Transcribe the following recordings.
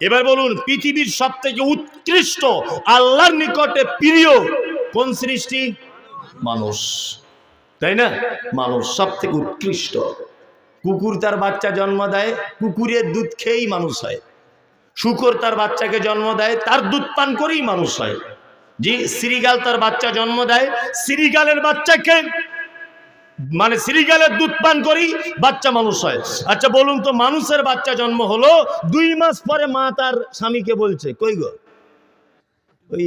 এবার বলুন, পৃথিবীর সব থেকে উৎকৃষ্ট, আল্লাহর নিকটে প্রিয় কোন সৃষ্টি? মানুষ। তাই না? মানুষ সব থেকে উৎকৃষ্ট। কুকুর তার বাচ্চা জন্ম দেয়, কুকুরের দুধ খেয়েই মানুষ হয়। শুকর তার বাচ্চাকে জন্ম দেয়, তার দুধ পান করেই মানুষ হয়। যে শ্রীগাল তার বাচ্চা জন্ম দেয়, শ্রীগালের বাচ্চাকে মানে শ্রীগালের দুধ পান করেই বাচ্চা মানুষ হয়। আচ্ছা বলুন তো, মানুষের বাচ্চা জন্ম হলো, দুই মাস পরে মা তার স্বামীকে বলছে, কই গো? ওই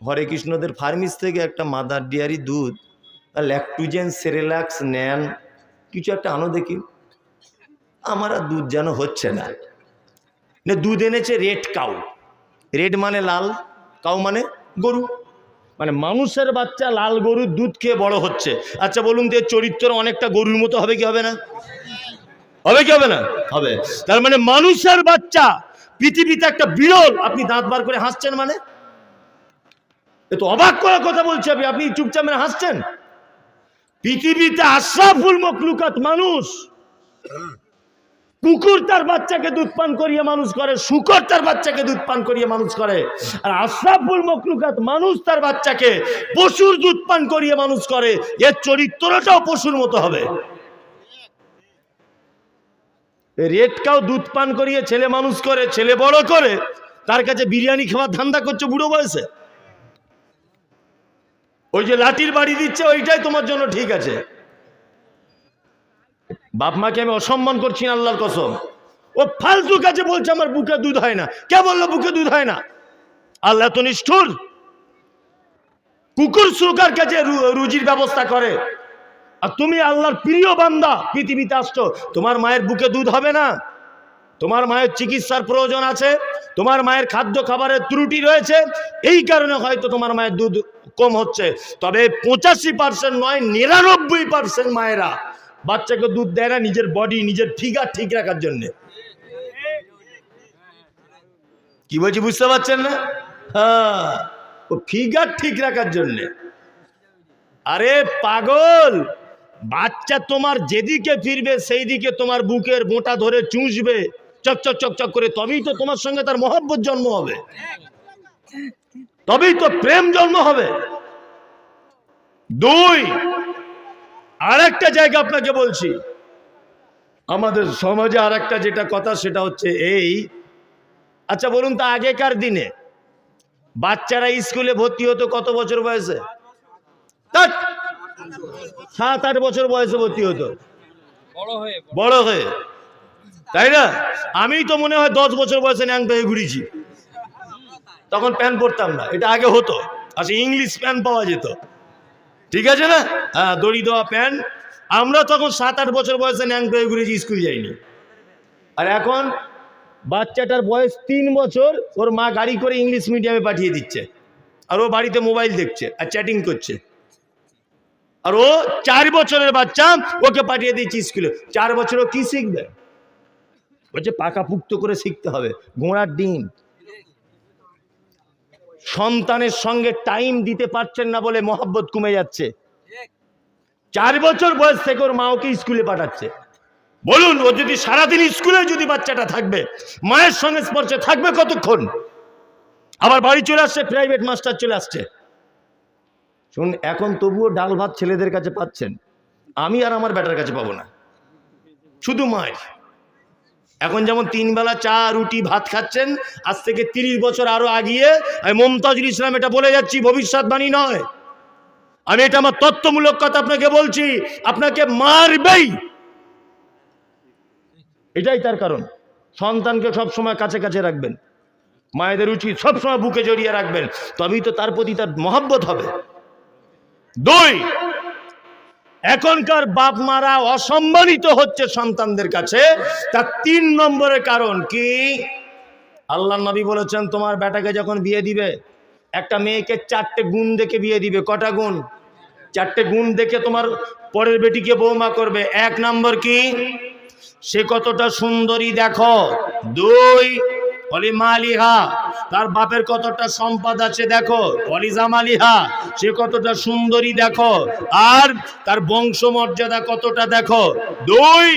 হরে কৃষ্ণদের ফার্মিস থেকে একটা মাদার ডিয়ারি দুধ ল্যাকটুজেন, সেরেলাক্স নেন, কিছু একটা আনো দেখি। আমার আর দুধ যেন হচ্ছে না দুধ এনেছে রেড কাউ। রেড মানে লাল, কাউ মানে গরু। মানে মানুষের বাচ্চা লাল গরুর দুধ খেয়ে বড় হচ্ছে। আচ্ছা বলুন এর চরিত্র অনেকটা গরুর মতো হবে কি হবে না? হবে কি হবে না? হবে। তার মানে মানুষের বাচ্চা, পৃথিবীতে একটা বিরল, আপনি দাঁত বার করে হাসছেন মানে? এ তো অবাক করার কথা বলছি আমি, আপনি চুপচাপ মানে হাসছেন? পৃথিবীতে আশরাফুল মখলুকাত মানুষ কুকুর তার বাচ্চাকে দুধ পান করিয়ে মানুষ করে, শুকর তার বাচ্চাকে দুধ পান করিয়ে মানুষ করে, আর আশরাফুল মখলুকাত মানুষ তার বাচ্চাকে পশুর দুধ পান করিয়ে মানুষ করে, এর চরিত্রটাও পশুর মতো হবে। রেড কাউ দুধ পান করিয়ে ছেলে মানুষ করে, ছেলে বড় করে, তার কাছে বিরিয়ানি খাওয়ার ধান্দা করছে বুড়ো বয়সে। ওই যে লাঠির বাড়ি দিচ্ছে, ওইটাই তোমার জন্য ঠিক আছে। বাপ মাকে আমি অসম্মান করছি না, আল্লাহর কসম। ও ফালতু কাছে বলছে, আমার বুকে দুধ হয় না। কে বলল বুকে দুধ হয় না? আল্লাহ তো নিষ্ঠুর। কুকুর সুকার কাছে রুজির ব্যবস্থা করে। আর তুমি আল্লাহর প্রিয় বান্দা, পৃথিবীতে আসছো, তোমার মায়ের বুকে দুধ হবে না। তোমার মায়ের চিকিৎসার প্রয়োজন আছে, তোমার মায়ের খাদ্য খাবারের ত্রুটি রয়েছে, এই কারণে হয়তো তোমার মায়ের দুধ কম হচ্ছে। তবে পঁচাশি পার্সেন্ট নয়, নিরানব্বই পার্সেন্ট মায়েরা বাচ্চাকে দুধ দেয় না, নিজের বডি নিজের ফিগার ঠিক রাখার জন্য। কি বলছি বুঝতে পারছেন না? হ্যাঁ ও ফিগার ঠিক রাখার জন্যে। আরে পাগল, বাচ্চা তোমার যেদিকে ফিরবে সেই দিকে তোমার বুকের মোটা ধরে চুষবে। চকচক চকচক করে তবেই তো তোমার সঙ্গে তার মহব্বত জন্ম হবে। তবেই তো প্রেম জন্ম হবে। দুই আর একটা জায়গা আপনাকে বলছি। আমাদের সমাজে আর একটা যেটা কথা সেটা হচ্ছে এই। আচ্ছা বলুন তো আগেকার দিনে বাচ্চারা স্কুলে ভর্তি হতো কত বছর বয়সে? সাত আট বছর বয়সে ভর্তি হতো। বড় হয়ে। তাই না? আমি তো মনে হয় দশ বছর বয়সে ন্যাংটা হয়ে ঘুরেছি। তখন প্যান্ট পরতাম না এটা আগে হতো। আচ্ছা ইংলিশ প্যান্ট পাওয়া যেত। ঠিক আছে না? হ্যাঁ দড়ি দেওয়া প্যান্ট। আমরা তখন সাত আট বছর বয়সে ন্যাংটা হয়ে ঘুরেছি, স্কুল যাইনি। আর এখন বাচ্চাটার বয়স তিন বছর, ওর মা গাড়ি করে ইংলিশ মিডিয়ামে পাঠিয়ে দিচ্ছে। আর ও বাড়িতে মোবাইল দেখছে আর চ্যাটিং করছে। আর ও চার বছরের বাচ্চা, ওকে পাঠিয়ে দিচ্ছে স্কুলে। চার বছর ও কি শিখবে? বলছে পাকা পুক্ত করে শিখতে হবে। ঘোড়ার ডিম। সন্তানের সঙ্গে টাইম দিতে পারছেন না বলে মহাব্বত কমে যাচ্ছে। চার বছর বয়স থেকে ওর মা ওকে স্কুলে পাঠাচ্ছে। বলুন, ও যদি সারাদিন স্কুলে যদি বাচ্চাটা থাকবে, মায়ের সঙ্গে স্পর্শে থাকবে কতক্ষণ? আবার বাড়ি চলে আসছে প্রাইভেট মাস্টার চলে আসছে। শুন এখন তবুও ডাল ভাত ছেলেদের কাছে পাচ্ছেন। আমি আর আমার ব্যাটার কাছে পাবো না। শুধু মায়ের। এখন যেমন তিন বেলা চা, রুটি, ভাত খাচ্ছেন, আজ থেকে তিরিশ বছর আরও আগিয়ে আমি মমতাজুল ইসলাম এটা বলে যাচ্ছি, ভবিষ্যৎবাণী নয়। আমি এটা আমার তত্ত্বমূলক কথা আপনাকে বলছি, আপনাকে মারবেই। এটাই তার কারণ। সন্তানকে সব সময় কাছে কাছে রাখবেন। মায়েদের উচিত সবসময় বুকে জড়িয়ে রাখবেন। তবেই তো তার প্রতি তার মহাব্বত হবে। দুই এখনকার বাপ মারা অসম্মানিত হচ্ছে সন্তানদের কাছে। তার তিন নম্বরের কারণ কি? আল্লাহ নবী বলেছেন, তোমার বেটাকে যখন বিয়ে দিবে, একটা মেয়েকে চারটে গুণ দেখে বিয়ে দিবে। কটা গুণ? চারটে গুণ দেখে তোমার পরের বেটিকে বৌমা করবে। এক নম্বর কি? সে কতটা সুন্দরী, দেখো। দুই অলিমালিহা তার বাপের কতটা সম্পদ আছে দেখো। অলিজামালিহা সে কতটা সুন্দরী দেখো। আর তার বংশমর্যাদা কতটা দেখো। দুই,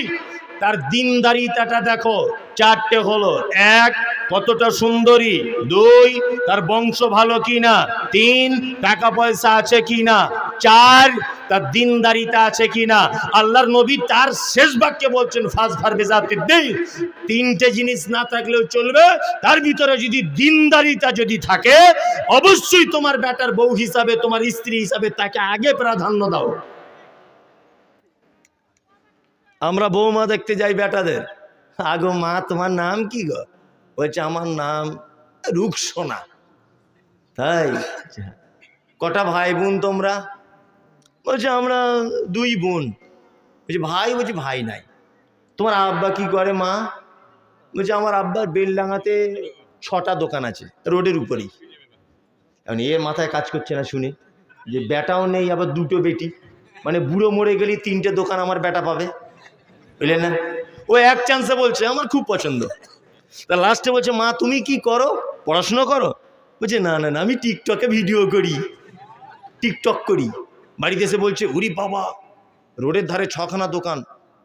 তার দিনদারিতাটা দেখো। চারটে হলো। এক কতটা সুন্দরী? দুই, তার বংশ ভালো কি না তিন, টাকা পয়সা আছে কি না চার, তার দিনদারিতা আছে কি না আল্লাহর নবী তার শেষ বাক্যে বলছেন ফার্স্ট ভার্বে জাতির দেই তিনটে জিনিস না থাকলেও চলবে। তার ভিতরে যদি দিনদারিতা যদি থাকে, অবশ্যই তোমার বেটার বউ হিসাবে, তোমার স্ত্রী হিসাবে তাকে আগে প্রাধান্য দাও। আমরা বৌমা দেখতে যাই বেটাদের আগো মা, তোমার নাম কি গো? বলছে, আমার নাম রুকসোনা। তাই? কটা ভাই বোন তোমরা? বলছে, আমরা দুই বোন। বলছে, ভাই? বলছে, ভাই নাই। তোমার আব্বা কি করে, মা? বলছে, আমার আব্বার বেলডাঙাতে ছটা দোকান আছে, রোডের উপরেই। এখন এর মাথায় কাজ করছে না শুনে, যে বেটাও নেই, আবার দুটো বেটি। মানে বুড়ো মরে গেলে তিনটে দোকান আমার বেটা পাবে। বুঝলেন না? ও এক চান্সে বলছে, আমার খুব পছন্দ। তা লাস্টে বলছে, মা, তুমি কি করো? পড়াশুনো করো? বলছে, না না না, আমি টিকটকে ভিডিও করি। টিকটক করি। বাড়িতে এসে বলছে, উরি বাবা, রোডের ধারে ছখানা দোকান,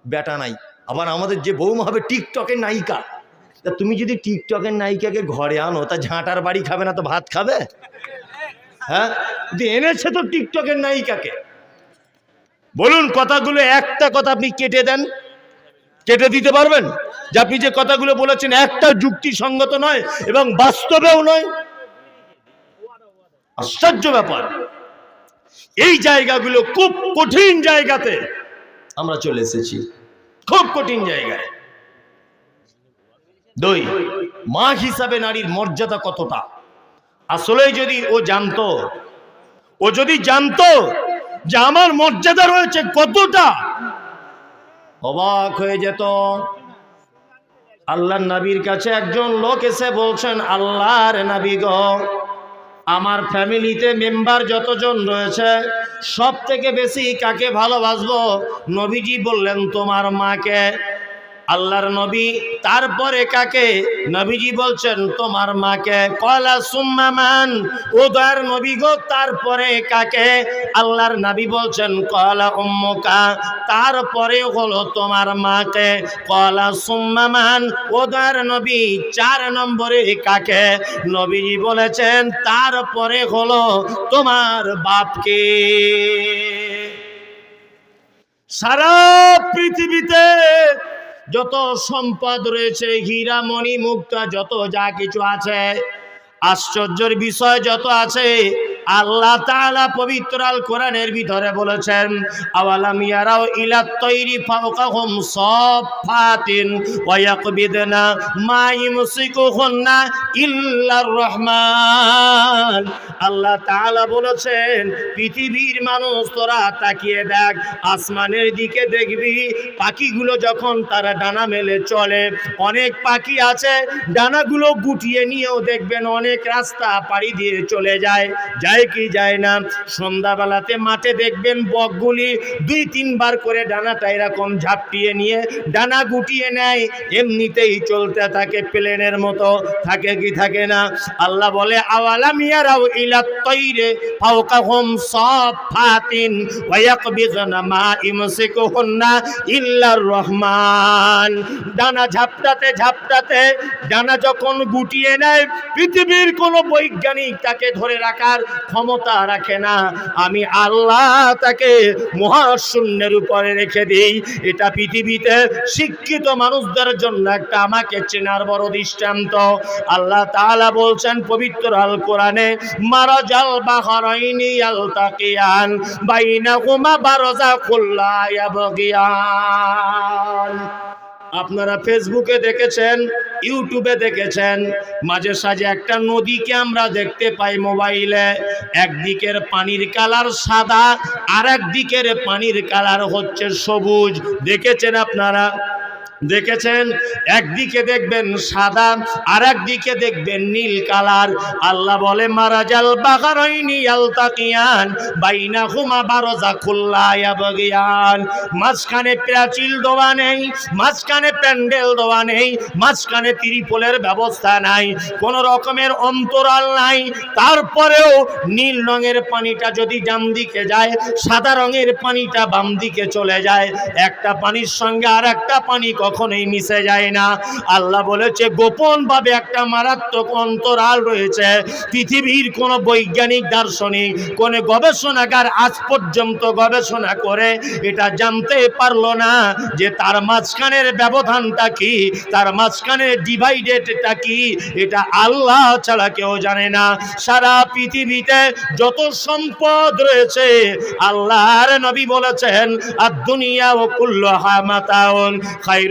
ব্যাটা নাই। আবার আমাদের যে বৌমা হবে টিকটকের নায়িকা। তা তুমি যদি টিকটকের নায়িকাকে ঘরে আনো, তা ঝাঁটার বাড়ি খাবে না তো ভাত খাবে? হ্যাঁ? এনেছে তো টিকটকের নায়িকাকে। বলুন কথাগুলো, একটা কথা আপনি কেটে দেন। কেটে দিতে পারবেন? যে আপনি যে কথাগুলো বলেছেন, একটা যুক্তিসঙ্গত নয় এবং বাস্তবেও নয়। আশ্চর্য ব্যাপার। এই জায়গাগুলো খুব কঠিন জায়গাতে আমরা চলে এসেছি। খুব কঠিন জায়গায়। দুই, মা হিসাবে নারীর মর্যাদা কতটা? আসলে যদি ও জানতো, ও যদি জানতো যে আমার মর্যাদা রয়েছে কতটা অবাক হয়ে যেত। আল্লাহ নবীর কাছে একজন লোক এসে বলছেন, আল্লাহর নবী গ, আমার ফ্যামিলিতে মেম্বার যতজন রয়েছে সব থেকে বেশি কাকে ভালোবাসবো? নবীজি বললেন, তোমার মাকে। আল্লাহর নবী, তারপরে কাকে? নবীজি বলছেন, তোমার মাকে। কলা সুম্মামান ও দয়ার নবী গো, তারপরে কাকে? আল্লাহর নবী বলছেন, কলা উম্মুকা। তারপরে হলো তোমার মাকে। কলা সুম্মামান ও দয়ার নবী, চার নম্বরে কাকে? নবীজি বলেছেন, তারপরে হলো তোমার বাপকে। সারা পৃথিবীতে যত সম্পদ রয়েছে হীরা মণি মুক্তা যত যা কিছু আছে আশ্চর্যের বিষয় যত আছে আল্লাহ তাআলা পবিত্র আল কোরআনের ভিতরে বলেছেন, আওয়ালাম ইয়ারাও ইলা তৈরি ফাওকাহুম সাফাতিন ওয়া ইয়াকবিদনা মা ইমসিকুহুন্না ইল্লার রহমান। আল্লাহ তাআলা বলেছেন, পৃথিবীর মানুষ তোরা তাকিয়ে দেখ, আসমানের দিকে দেখবি, পাখিগুলো যখন তারা ডানা মেলে চলে, অনেক পাখি আছে, ডানাগুলো গুটিয়ে নিয়েও দেখবেন অনেক রাস্তা পাড়ি দিয়ে চলে যায়। যায় কি যায় না? সন্ধ্যাবেলাতে মাঠে দেখবেন বকগুলি দুই, তিনবার করে ডানাটা এরকম ঝাপটিয়ে নিয়ে ডানা গুটিয়ে নেয়। এমনিতেই চলতে থাকে, প্লেনের মতো থাকে কি থাকে না। আল্লাহ বলে রহমান। ডানা ঝাপটাতে ঝাপটাতে ডানা যখন গুটিয়ে নেয়, পৃথিবীর কোনো বৈজ্ঞানিক তাকে ধরে রাখার ক্ষমতা রাখে না। আমি আল্লাহ তাকে মহাশূন্যের উপরে রেখে দিই। এটা পৃথিবীতে শিক্ষিত মানুষদের জন্য একটা আমাকে চেনার বড় দৃষ্টান্ত। আল্লাহ তাআলা বলছেন পবিত্র আল কোরআনে মারাজাল বাহরাইনি ইয়ালতাকিয়ান বাইনাহুমা বারজাকুল্লা ইয়াবগিয়ান। আপনারা ফেসবুকে দেখেছেন ইউটিউবে দেখেছেন, মাঝে সাঝে একটা নদীকে আমরা দেখতে পাই মোবাইলে। একদিকের পানির কালার সাদা আর একদিকের পানির কালার হচ্ছে সবুজ। দেখেছেন আপনারা? দেখেছেন? একদিকে দেখবেন সাদা আর একদিকে দেখবেন নীল কালার। আল্লাহ বলে, মারাজাল বাগারাইনি আলতাকিয়ান বাইনা হুমা মাঝখানে প্রাচীল দেওয়া নেই, মাঝখানে প্যান্ডেল দেওয়া নেই, মাঝখানে ত্রিপলের ব্যবস্থা নাই, কোন রকমের অন্তরাল নাই। তারপরেও নীল রঙের পানিটা যদি ডান দিকে যায়, সাদা রঙের পানিটা বাম দিকে চলে যায়। একটা পানির সঙ্গে আর একটা পানি কখনোই মিশে যায় না। আল্লাহ বলেছে গোপন ভাবে একটা মারাত্মক অন্তরাল রয়েছে। পৃথিবীর কোন বৈজ্ঞানিক, দার্শনিক, কোন গবেষণাগার আজ পর্যন্ত গবেষণা করে এটা জানতে পারল না যে তার মাঝখানের ব্যবধানটা কি, তার মাঝখানের ডিভাইডেডটা কি, এটা আল্লাহ ছাড়া কেউ জানে না। সারা পৃথিবীতে যত সম্পদ রয়েছে, আল্লাহর নবী বলেছেন আর দুনিয়া ও কুল্লুহা মাতাউন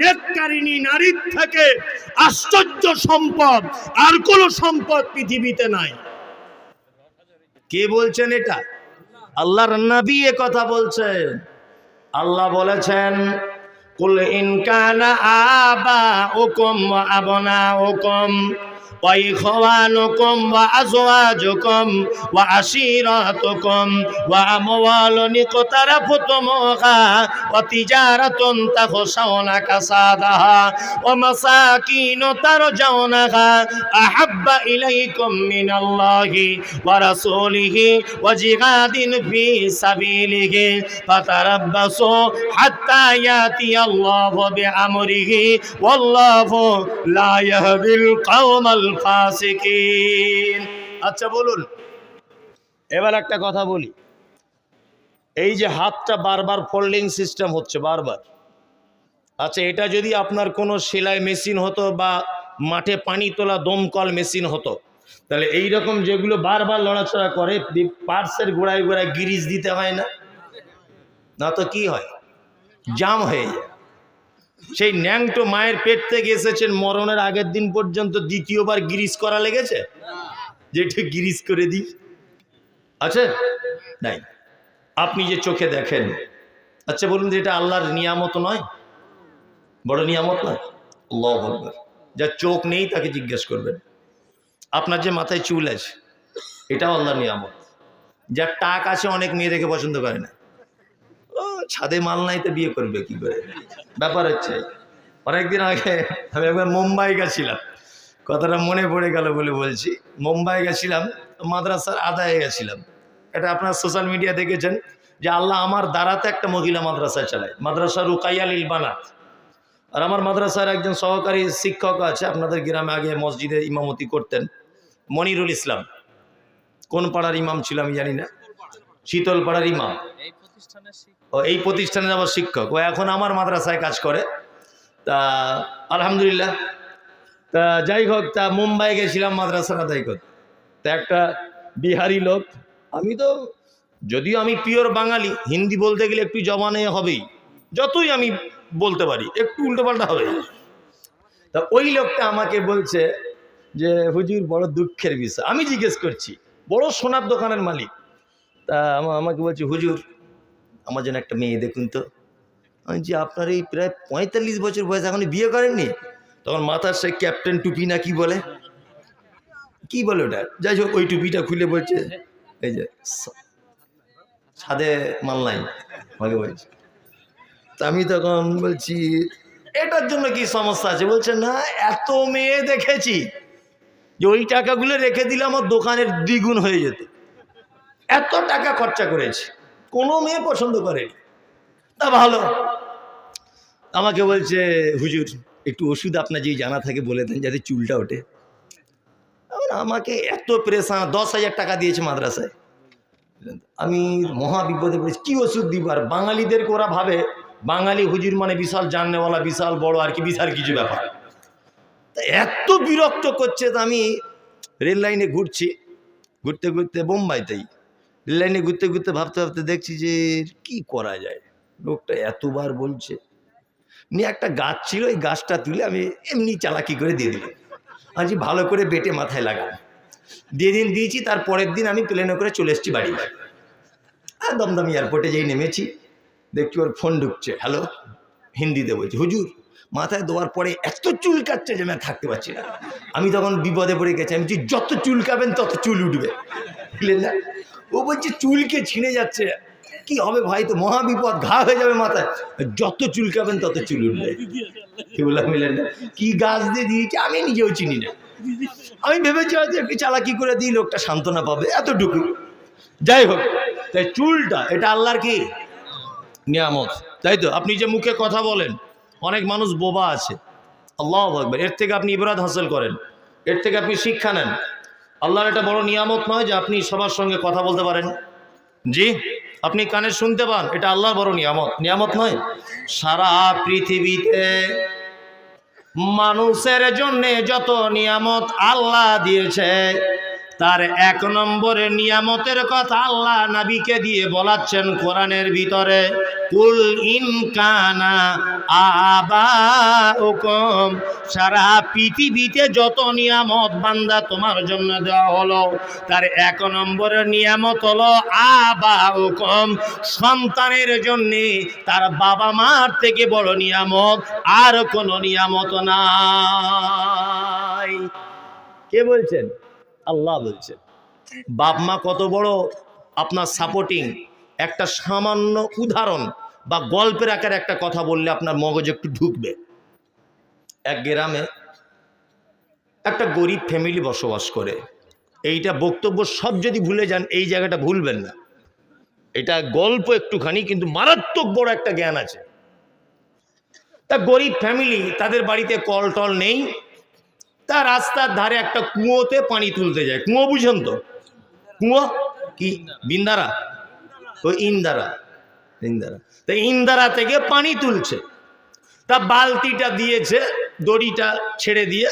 নেককারিনী নারীর থেকে আশ্চর্য সম্পদ, আর কোনো সম্পদ পৃথিবীতে নাই। কে বলছেন এটা? আল্লাহর নবী এ কথা বলছেন। আল্লাহ বলেছেন, কুল ইনকানা আবা ওকম আবনা ওকুম وإخوانكم وأزواجكم وعشيرتكم وأموال اقترفتموها وتجارة تخشون كسادها ومساكين ترجونها أحب إليكم من الله ورسوله وجهاد في سبيله فتربصوا حتى يأتي الله بأمره والله لا يهدي القوم আচ্ছা বলুন। এবার একটা কথা বলি। এই যে হাতটা বারবার ফোল্ডিং সিস্টেম হচ্ছে বারবার। আচ্ছা এটা যদি আপনার কোনো সেলাই মেশিন হতো বা মাঠে পানি তোলা দমকল মেশিন হতো, তাহলে এই রকম যেগুলো বারবার লড়াচড়া করে পার্সের গোড়ায় গোড়ায় গিরিজ দিতে হয় না? না তো কি হয়? জাম হয়ে যায়। সেই ন্যাংটো মায়ের পেট থেকে এসেছেন মরণের আগের দিন পর্যন্ত দ্বিতীয়বার গিরিশ করা লেগেছে? যে যেটা গিরিশ করে দিই। আছে? নাই। আপনি যে চোখে দেখেন আচ্ছা বলুন যে এটা আল্লাহর নিয়ামত নয়? বড় নিয়ামত নয়? আল্লাহ আকবার। যার চোখ নেই তাকে জিজ্ঞেস করবেন। আপনার যে মাথায় চুল আছে, এটাও আল্লাহর নিয়ামত। যার টাক আছে অনেক মেয়ে দেখে পছন্দ করে না। ছাদে মাল নাই তো বিয়ে করবে কি করে? ব্যাপার হচ্ছে, অনেকদিন আগে আমি একবার মুম্বাই গেছিলাম। কথাটা মনে পড়ে গেল বলে বলছি। মুম্বাই গেছিলাম, মাদ্রাসার আদায়ে গেছিলাম। এটা আপনার সোশ্যাল মিডিয়া দেখেছেন যে আল্লাহ আমার দ্বারাতে একটা মহিলা মাদ্রাসা চালায়। মাদ্রাসা রুকাইয়াল ইলবানাত আর আমার মাদ্রাসার একজন সহকারী শিক্ষক আছে, আপনাদের গ্রামে আগে মসজিদে ইমামতি করতেন, মনিরুল ইসলাম। কোন পাড়ার ইমাম ছিল আমি জানি না। শীতল পাড়ার ইমাম। ও এই প্রতিষ্ঠানের আমার শিক্ষক। ও এখন আমার মাদ্রাসায় কাজ করে। তা আলহামদুলিল্লাহ। তা যাই হোক, তা মুম্বাই গেছিলাম মাদ্রাসার আদায় করতে তা একটা বিহারি লোক, আমি তো যদিও আমি পিওর বাঙালি, হিন্দি বলতে গেলে একটু জমানে হবেই। যতই আমি বলতে পারি, একটু উল্টোপাল্টা হবে। তা ওই লোকটা আমাকে বলছে যে, হুজুর, বড় দুঃখের বিষয়। আমি জিজ্ঞেস করছি, বড় সোনার দোকানের মালিক? তা আমাকে বলছে, হুজুর আমার জন্য একটা মেয়ে, দেখুন তো। যে আপনার এই প্রায় পঁয়তাল্লিশ বছর বয়স এখন বিয়ে করেননি? তখন মাথার সেই ক্যাপ্টেন টুপি না কি বলে? কি বলে ওটা? যাই হোক, ওই টুপিটা খুলে বলছে, এই যে, স- ছাদে মাল নাই, আমাকে বলছে। তা আমি তখন বলছি, এটার জন্য কি সমস্যা আছে? বলছে, না, এত মেয়ে দেখেছি যে ওই টাকাগুলো রেখে দিলে আমার দোকানের দ্বিগুণ হয়ে যেত। এত টাকা খরচা করেছি। কোনো মেয়ে পছন্দ করেনি তা ভালো। আমাকে বলছে, হুজুর, একটু ওষুধ আপনার যদি জানা থাকে বলে দেন যাতে চুলটা ওঠে। আমাকে এত প্রেশান দশ হাজার টাকা দিয়েছে মাদ্রাসায়। আমি মহা বিপদে পড়েছি। কী ওষুধ দিব? আর বাঙালিদের ওরা ভাবে, বাঙালি হুজুর মানে বিশাল জাননেওয়ালা, বিশাল বড়, আর কি বিশাল কিছু ব্যাপার। তা এত বিরক্ত করছে আমি রেল লাইনে ঘুরছি। ঘুরতে ঘুরতে বোম্বাইতেই। লাইনে ঘুরতে ঘুরতে ভাবতে ভাবতে দেখছি যে, কি করা যায়? লোকটা এতবার বলছে। নিয়ে একটা গাছ ছিল, এই গাছটা তুলে আমি এমনি চালাকি করে দিয়ে দিলাম। আজ ভালো করে বেটে মাথায় লাগান দিয়ে দিন দিয়েছি, তার পরের দিন আমি প্লেনে করে চলে এসেছি বাড়ি। আর দমদম এয়ারপোর্টে যেই নেমেছি, দেখছি ওর ফোন ঢুকছে। হ্যালো হিন্দিতে বলছি, হুজুর, মাথায় দেওয়ার পরে এত চুল কাটছে যে আমি থাকতে পারছি না। আমি তখন বিপদে পড়ে গেছি। আমি যত চুল কাবেন তত চুল উঠবে। বুঝলেন না? ও বলছে, চুলকে ছিঁড়ে যাচ্ছে। কি হবে ভাই তো, মহা বিপদ, ঘা হয়ে যাবে মাথায়। যত চুল কাবেন তত চুল উঠবে। কি গাছ দিয়ে দিয়েছে, আমি নিজেও চিনি না। আমি ভেবেছি হয়তো একটু চালাকি করে দিই, লোকটা সান্ত্বনা পাবে, এতটুকু। যাই হোক, তাই চুলটা, এটা আল্লাহর কি? নিয়ামত। তাই তো, আপনি যে মুখে কথা বলেন, অনেক মানুষ বোবা আছে। আল্লাহ আকবর, এর থেকে আপনি ইবরাত হাসিল করেন। এর থেকে আপনি শিক্ষা নেন। আল্লাহর এটা বড় নিয়ামত নয় যে আপনি সবার সঙ্গে কথা বলতে পারেন। জি, আপনি কানে শুনতে পান, এটা আল্লাহর বড় নিয়ামত। নিয়ামত নয়, সারা পৃথিবীতে মানুষের জন্যে যত নিয়ামত আল্লাহ দিয়েছে তার এক নম্বরে নিয়ামতের কথা আল্লাহ নাবিকে দিয়ে বলাচ্ছেন কোরআনের ভিতরে, কুল ইনকানা আবা হুকুম সারা পৃথিবীতে যত নিয়ামত বান্দা তোমার জন্য দেওয়া হলো। তার এক নম্বরের নিয়ামত হলো আবা হুকুম সন্তানের জন্যে তার বাবা মার থেকে বড় নিয়ামত, আর কোনো নিয়ামত নাই। কে বলছেন? আল্লাহ বলছেন বাপ মা কত বড়, আপনার সাপোর্টিং একটা সামান্য উদাহরণ বা গল্পের আকারে একটা কথা বললে আপনার মগজ একটু ঢুকবে। এক গ্রামে একটা গরিব ফ্যামিলি বসবাস করে। এইটা বক্তব্য সব যদি ভুলে যান, এই জায়গাটা ভুলবেন না। এটা গল্প একটুখানি, কিন্তু মারাত্মক বড় একটা জ্ঞান আছে। তা গরিব ফ্যামিলি তাদের বাড়িতে কল টল নেই তা রাস্তার ধারে একটা কুয়োতে পানি তুলতে যায়। কুয়ো বুঝেন তো? কুয়ো? কি? বিন্দারা? ও ইন্দারা। ইন্দারা। তা ইন্দারা থেকে পানি তুলছে। তা বালতিটা দিয়েছে, দড়িটা ছেড়ে দিয়ে।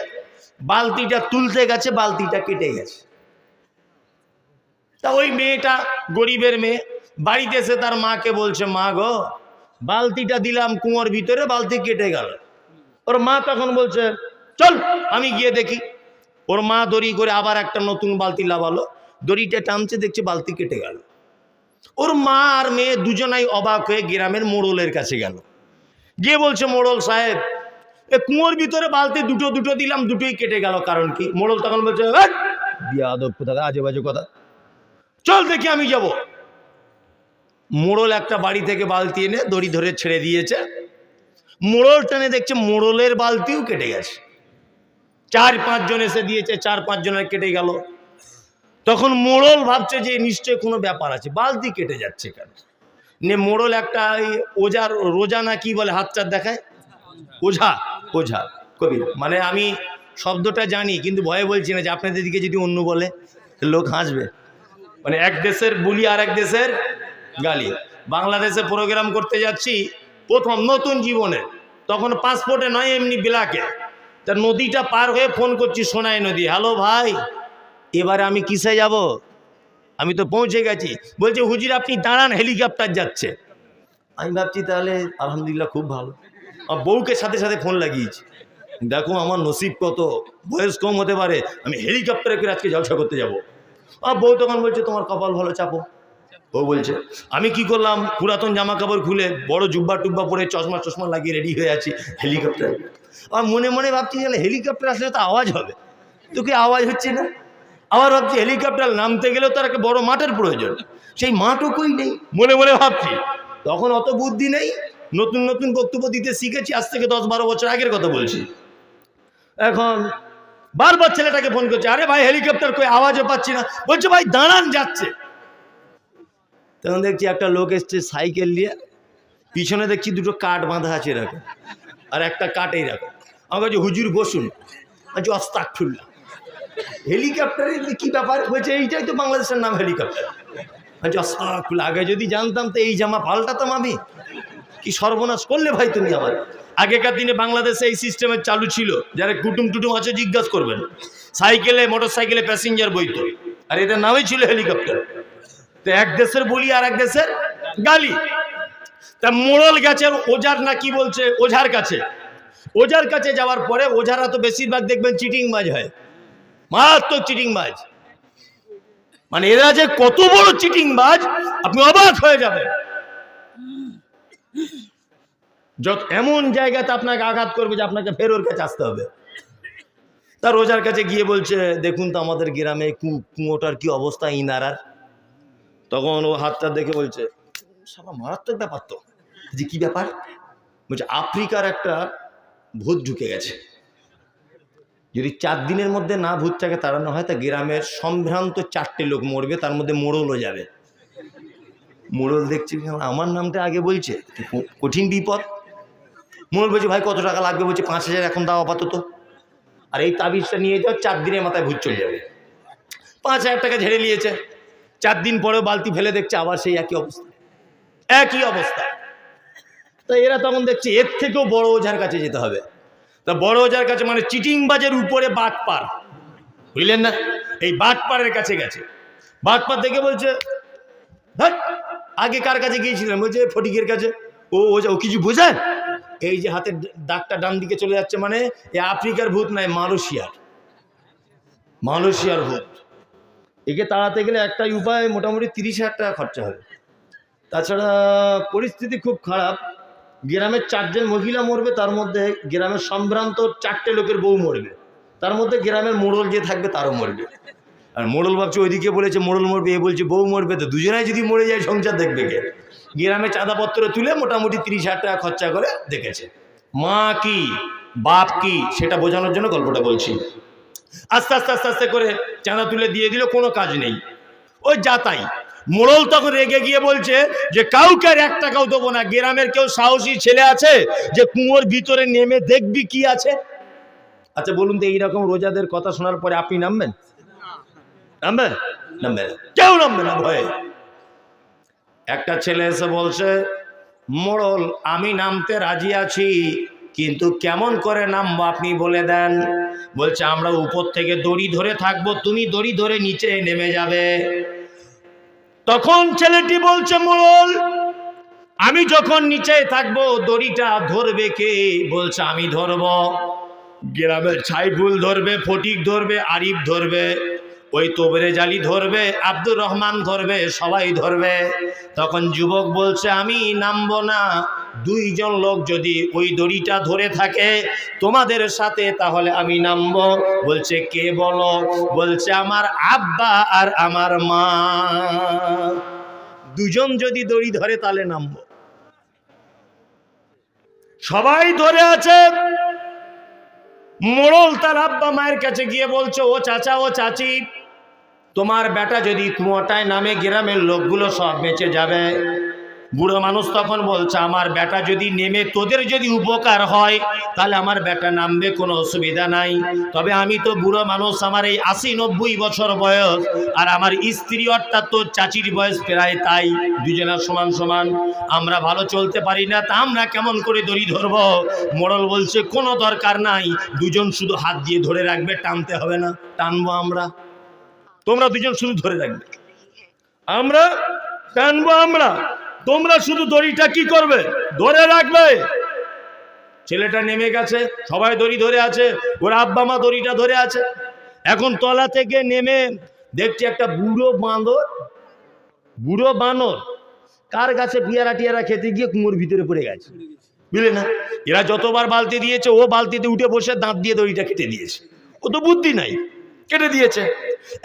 বালতিটা তুলতে গেছে, বালতিটা কেটে গেছে। তা ওই মেয়েটা গরিবের মেয়ে, বাড়িতে এসে তার মাকে বলছে, মা গো, বালতিটা দিলাম কুয়োর ভিতরে, বালতি কেটে গেল। ওর মা তখন বলছে চল, আমি গিয়ে দেখি। ওর মা দড়ি করে আবার একটা নতুন বালতি লাভালো। দড়িটা টানছে, দেখছে বালতি কেটে গেল। ওর মা আর মেয়ে দুজনাই অবাক হয়ে গ্রামের মোড়লের কাছে গেল। গিয়ে বলছে, মোড়ল সাহেব, এ কুয়োর ভিতরে বালতি দুটো দুটো দিলাম, দুটোই কেটে গেল। কারণ কি? মোড়ল তখন বলছে "হ্যাট! বিয়াদব কোথা? আজে বাজে কথা। চল দেখি আমি যাব। মোড়ল একটা বাড়ি থেকে বালতি এনে দড়ি ধরে ছেড়ে দিয়েছে। মোড়ল টেনে দেখছে মোড়লের বালতিও কেটে গেছে। চার পাঁচজন এসে দিয়েছে, চার পাঁচজনের কেটে গেল। তখন মোড়ল ভাবছে যে নিশ্চয় কোনো ব্যাপার আছে, বালতি কেটে যাচ্ছে কেন? নে মোড়ল একটা এই ওজার, রোজা না কি বলে, হাত চার দেখায়? ওঝা ওঝা, কবি। মানে আমি শব্দটা জানি, কিন্তু ভয়ে বলছি না যে আপনাদের দিকে যদি অন্য বলে লোক হাসবে। মানে এক দেশের বুলি আর এক দেশের গালি। বাংলাদেশে প্রোগ্রাম করতে যাচ্ছি, প্রথম নতুন জীবনে। তখন পাসপোর্টে নয়, এমনি বিলাকে তা নদীটা পার হয়ে ফোন করছি, সোনাই নদী। হ্যালো ভাই, এবারে আমি কিসে যাব? আমি তো পৌঁছে গেছি। বলছে, হুজির, আপনি দাঁড়ান হেলিকপ্টার যাচ্ছে। আমি ভাবছি, তাহলে আলহামদুলিল্লাহ খুব ভালো। আর বউকে সাথে সাথে ফোন লাগিয়েছি। দেখো, আমার নসিব কত, বয়স কম হতে পারে, আমি হেলিকপ্টারে করে আজকে জলসা করতে যাব। আর বউ তখন বলছে, তোমার কপাল ভালো, চাপো। ও বলছে, আমি কি করলাম? পুরাতন জামা কাপড় খুলে বড় জুব্বা টুব্বা পরে চশমা চশমা লাগিয়ে রেডি হয়ে আছি হেলিকপ্টার আর মনে মনে ভাবছি যে হেলিকপ্টার আসলে তো আওয়াজ হবে। তো কি আওয়াজ হচ্ছে না? আবার ভাবছি হেলিকপ্টার নামতে গেলেও তার একটা বড় মাঠের প্রয়োজন। সেই মাঠটুকুই নেই, মনে মনে ভাবছি। তখন অত বুদ্ধি নেই, নতুন নতুন বক্তব্য দিতে শিখেছি, আজ থেকে দশ বারো বছর আগের কথা বলছি। এখন বারবার ছেলেটাকে ফোন করছে, আরে ভাই হেলিকপ্টার কই? আওয়াজও পাচ্ছি না। বলছে, ভাই, দাঁড়ান, যাচ্ছে। তখন দেখছি একটা লোক এসছে সাইকেল নিয়ে, পিছনে দেখছি দুটো কাঠ বাঁধা আছে এরকম। আর একটা কাঠ রাখো। আমার কাছে হুজুর বসুন। আচ্ছা অস্তাক খুললাম হেলিকপ্টারে কি ব্যাপার হয়েছে? এইটাই তো বাংলাদেশের নাম হেলিকপ্টার আচ্ছা অস্তাক খুললাম আগে যদি জানতাম তো এই জামা পাল্টাতাম আমি। কি সর্বনাশ করলে ভাই তুমি আমার? আগেকার দিনে বাংলাদেশে এই সিস্টেমের চালু ছিল। যারা কুটুম টুটুম আছে, জিজ্ঞাসা করবেন। সাইকেলে মোটর সাইকেলে প্যাসেঞ্জার বইত। আর এটার নামই ছিল হেলিকপ্টার তো এক দেশের বলি আর এক দেশের গালি। তা মোড়ল গেছে ওঝার না কি বলছে? ওঝার কাছে। ওঝার কাছে যাওয়ার পরে ওঝারা তো বেশিরভাগ দেখবেন চিটিং চিটিংবাজ হয়। মারাত্মক চিটিং চিটিংবাজ মানে এরা যে কত বড় চিটিং চিটিংবাজ আপনি অবাক হয়ে যাবেন। যত এমন জায়গাতে আপনাকে আঘাত করবে যে আপনাকে ফের ওর কাছে আসতে হবে। তার রোজার কাছে গিয়ে বলছে, দেখুন তো আমাদের গ্রামে কুয়োটার কি অবস্থা, ইনারার? তখন ও হাতটা দেখে বলছে সারা মারাত্মক ব্যাপার তো। যে কি ব্যাপার? বলছে, আফ্রিকার একটা ভূত ঢুকে গেছে। যদি চার দিনের মধ্যে না ভূতটাকে তাড়ানো হয়, তা গ্রামের সম্ভ্রান্ত চারটে লোক মরবে, তার মধ্যে মোড়লও যাবে। মোড়ল দেখছি আমার নামটা আগে বলছে, কঠিন বিপদ। মোড়ল বলছে, ভাই, কত টাকা লাগবে? বলছে, পাঁচ হাজার, এখন দাও আপাতত। আর এই তাবিজটা নিয়ে যাও, চার দিনের মাথায় ভূত চলে যাবে। পাঁচ হাজার টাকা ঝেড়ে নিয়েছে। চার দিন পরে বালতি ফেলে দেখছে, আবার সেই একই অবস্থা। একই অবস্থা। তা এরা তখন দেখছে এর থেকেও বড় ওঝার কাছে যেতে হবে। তা বড় ওঝার কাছে মানে চিটিংবাজের উপরে বাটপার। বুঝলেন না? এই বাটপারের কাছে গেছে। বাটপার দেখে বলছে আগে কার কাছে গিয়েছিলেন বলছে ফটিকের কাছে। ও ও কিছু বোঝায়? এই যে হাতের দাগটা ডান দিকে চলে যাচ্ছে মানে এ আফ্রিকার ভূত নয়, মালয়েশিয়ার। মালয়েশিয়ার ভূত। একে তাড়াতে গেলে একটাই উপায়, মোটামুটি তিরিশ হাজার টাকা খরচা হবে। তাছাড়া পরিস্থিতি খুব খারাপ। গ্রামের চারজন মহিলা মরবে, তার মধ্যে গ্রামের সম্ভ্রান্ত চারটে লোকের বউ মরবে। তার মধ্যে গ্রামের মোড়ল যে থাকবে, তারও মরবে। আর মোড়ল ভাবছে, ওইদিকে বলেছে, মোড়ল মরবে, এ বলছে, বউ মরবে তো। দুজনাই যদি মরে যায়, সংসার দেখবে কে? গ্রামে চাঁদাপত্র তুলে মোটামুটি তিরিশ হাজার টাকা খরচা করে দেখেছে। মা কি, বাপ কি, সেটা বোঝানোর জন্য গল্পটা বলছি। আস্তে আস্তে আস্তে আস্তে করে চাঁদা তুলে দিয়ে দিল, কোনো কাজ নেই। ওই যাতাই মোড়ল তখন রেগে গিয়ে বলছে যে, কাউকে আর এক টাকাও দেবো না। গ্রামের কেউ সাহসী ছেলে আছে যে, কুয়োর ভিতরে নেমে দেখবি কি আছে? আচ্ছা বলুন তো, এইরকম রোজাদের কথা শোনার পরে আপনি নামবেন? নামবেন? নামবেন। কেউ নামবে না ভয়ে। একটা ছেলে এসে বলছে মোড়ল আমি নামতে রাজি আছি, কিন্তু কেমন করে নামবো আপনি বলে দেন? বলছে, আমরা উপর থেকে দড়ি ধরে থাকব, তুমি দড়ি ধরে নিচে নেমে যাবে। তখন ছেলেটি বলছে, মোড়ল, আমি যখন নিচে থাকব, দড়িটা ধরবে কে? বলছে, আমি ধরব। গ্রামের ছাইফুল ধরবে, ফটিক ধরবে, আরিফ ধরবে, ওই তোবরে জালি ধরবে, আব্দুর রহমান ধরবে, সবাই ধরবে। তখন যুবক বলছে, আমি নামবো না দুইজন লোক যদি ওই দড়িটা ধরে থাকে তোমাদের সাথে, তাহলে আমি নামবো। বলছে, কে বলো? বলছে, আমার আব্বা আর আমার মা। দুজন যদি দড়ি ধরে, তাহলে নামবো। সবাই ধরে আছে। মোড়ল তার আব্বা মায়ের কাছে গিয়ে বলছে, ও চাচা, ও চাচি, তোমার বেটা যদি কুয়োটায় নামে, গ্রামের লোকগুলো সব বেঁচে যাবে। বুড়ো মানুষ তখন বলছে, আমার বেটা যদি নেমে তোদের যদি উপকার হয়, তাহলে আমার বেটা নামবে, কোনো অসুবিধা নাই। তবে আমি তো বুড়ো মানুষ, আমার এই আশি নব্বই বছর বয়স, আর আমার স্ত্রী অর্থাৎ তোর চাচির বয়স প্রায় তাই, দুজনের সমান সমান। আমরা ভালো চলতে পারি না, তা আমরা কেমন করে দড়ি ধরব? মোড়ল বলছে, কোনো দরকার নাই, দুজন শুধু হাত দিয়ে ধরে রাখবে, টানতে হবে না, টানবো আমরা। তোমরা দুজন শুধু ধরে রাখবে। আমরা টানবো আমরা। তোমরা শুধু দড়িটা কি করবে? ধরে রাখবে। ছেলেটা নেমে গেছে, সবাই দড়ি ধরে আছে, ওর আব্বা মা দড়িটা ধরে আছে। এখন তলা থেকে নেমে দেখছি একটা বুড়ো বাঁদর, বুড়ো বানর, কার গাছে পিয়ারা টিয়ারা খেতে গিয়ে কুমোর ভিতরে পড়ে গেছে। বুঝলে না? এরা যতবার বালতি দিয়েছে, ও বালতিতে উঠে বসে দাঁত দিয়ে দড়িটা কেটে দিয়েছে। ও তো বুদ্ধি নাই, কেটে দিয়েছে।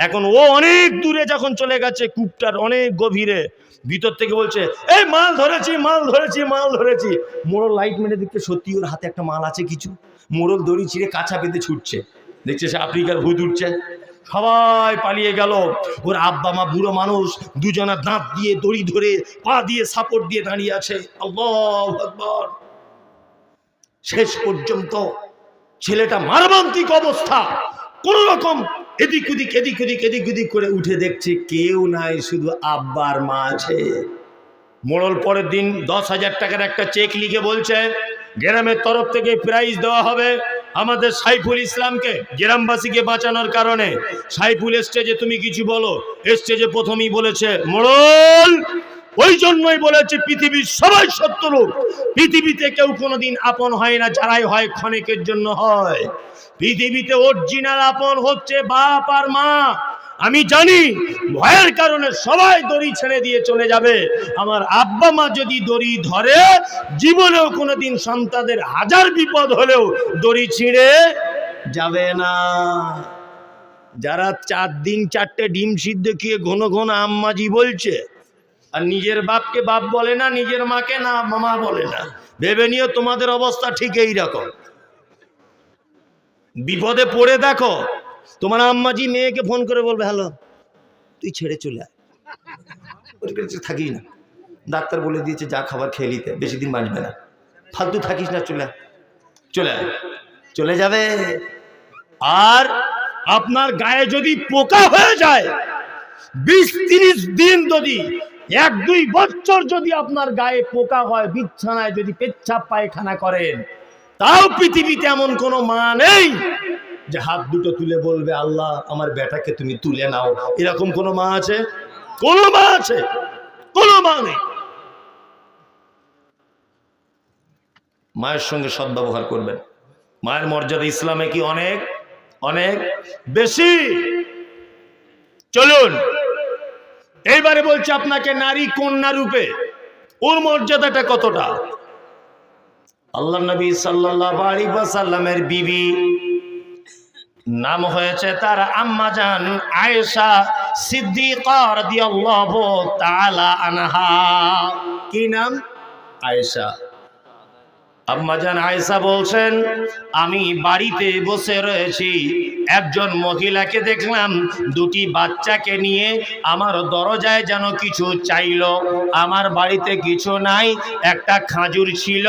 এখন ও অনেক দূরে যখন চলে গেছে, কূপটার অনেক গভীরে ভিতর থেকে বলছে, এই মাল ধরেছি মাল ধরেছি মাল ধরেছি। মোড়ল লাইট মেরে দেখতে সত্যি ওর হাতে একটা মাল আছে কিছু। মোড়ল দড়ি ছিঁড়ে কাঁচা পেতে ছুটছে। দেখছে সে আফ্রিকার ভূত উঠছে। সবাই পালিয়ে গেল। ওর আব্বা, মা বুড়ো মানুষ দুজনা দাঁত দিয়ে, দড়ি ধরে, পা দিয়ে, সাপোর্ট দিয়ে দাঁড়িয়ে আছে। শেষ পর্যন্ত ছেলেটা মারবান্তিক অবস্থা। কোন রকম এদিক ওদিক এদিক ওদিক এদিক ওদিক করে উঠে দেখছে কেউ নাই, শুধু আব্বার মা আছে। মোড়ল পরের দিন দশ হাজার টাকার একটা চেক লিখে বলছে, গ্রামের তরফ থেকে প্রাইজ দেওয়া হবে আমাদের সাইফুল ইসলামকে, গ্রামবাসীকে বাঁচানোর কারণে। সাইফুল স্টেজে তুমি কিছু বলো। স্টেজে প্রথমেই বলেছে, মোড়ল ওই জন্যই বলেছে পৃথিবীর সবাই লোক। পৃথিবীতে কেউ কোনোদিন আপন হয় না, যারাই হয় ক্ষণিকের জন্য হয়। পৃথিবীতে অরিজিনাল আপন হচ্ছে বাপ আর মা। আমি জানি ভয়ের কারণে সবাই দড়ি ছেড়ে দিয়ে চলে যাবে। আমার আব্বা মা যদি দড়ি ধরে, জীবনেও কোনোদিন সন্তানদের হাজার বিপদ হলেও দড়ি ছিঁড়ে যাবে না। যারা চার দিন চারটে ডিম সিদ্ধ খেয়ে ঘন ঘন আম্মাজি বলছে আর নিজের বাপকে বাপ বলে না, নিজের মাকে না, মামা বলে না। ভেবে নিও তোমাদের অবস্থা ঠিক এই রকম। বিপদে পড়ে দেখো, তোমার আম্মাজি মেয়েকে ফোন করে বলবে, হ্যালো, তুই ছেড়ে চলে কাছে থাকিস না। ডাক্তার বলে দিয়েছে, যা খাবার খেয়ে নিতে, বেশি দিন বাঁচবে না। ফালতু থাকিস না, চলে চলে। চলে যাবে। আর আপনার গায়ে যদি পোকা হয়ে যায়, বিশ তিরিশ দিন যদি এক দুই বছর যদি আপনার গায়ে পোকা হয়, বিছানায় যদি পেচ্ছাপ পায়খানা করেন, তাও পৃথিবীতে এমন কোনো মা নেই যে হাত দুটো তুলে বলবে, আল্লাহ, আমার বেটাকে তুমি তুলে নাও। এরকম কোনো মা আছে? কোনো মা আছে? কোনো মা নেই। মায়ের সঙ্গে সদ্ব্যবহার করবেন। মায়ের মর্যাদা ইসলামে কি অনেক? অনেক বেশি। চলুন। এইবারে বলছে আপনাকে নারী কন্যা রূপে, ওর মর্যাদাটা কতটা? আল্লাহ নবী সাল্লামের বিবি নাম হয়েছে তার আম্মা জান আয়েশা সিদ্দিকার আনহা। কি নাম? আয়েশা। আম্মাজান আয়েশা বলছেন, আমি বাড়িতে বসে রয়েছি। একজন মহিলাকে দেখলাম দুটি বাচ্চাকে নিয়ে আমার দরজায় যেন কিছু চাইলো। আমার বাড়িতে কিছু নাই, একটা খাজুর ছিল।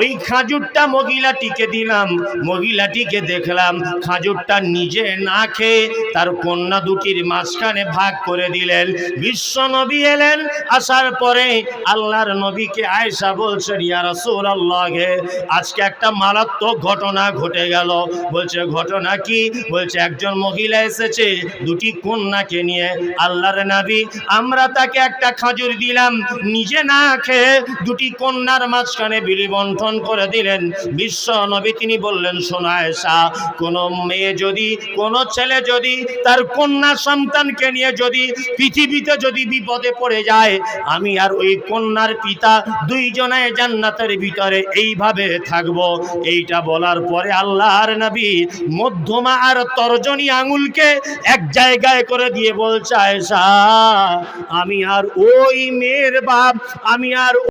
ওই খাজুরটা মহিলাটিকে দিলাম। মহিলাটিকে দেখলাম খাজুরটা নিজে না খেয়ে তার কন্যা দুটির মাঝখানে ভাগ করে দিলেন। বিশ্ব নবী এলেন। আসার পরে আল্লাহর নবীকে আয়েশা বলছেন, ইয়া রাসূলুল্লাহ আজকে একটা মারাত্মক ঘটনা ঘটে গেল। বলছে, ঘটনা কি? বলছে, একজন মহিলা এসেছে দুটি কন্যাকে নিয়ে। আল্লাহর নবী, আমরা তাকে একটা খাজুর দিলাম। নিজে না খেয়ে দুটি কন্যার মাঝখানে বিলি বন্টন করে দিলেন। বিশ্ব নবী তিনি বললেন, শোনা এসা কোনো মেয়ে যদি, কোনো ছেলে যদি তার কন্যা সন্তানকে নিয়ে যদি পৃথিবীতে যদি বিপদে পড়ে যায়, আমি আর ওই কন্যার পিতা দুইজনায় জান্নাতের ভিতরে এইভাবে থাকব? এইটা বলার পরে আল্লাহর নবী মধ্যমা আর তর্জনী আঙুলকে এক জায়গায় করে দিয়ে বলছে, আয়েশা, আমি আর ওই মেয়ের বাপ, আমি আর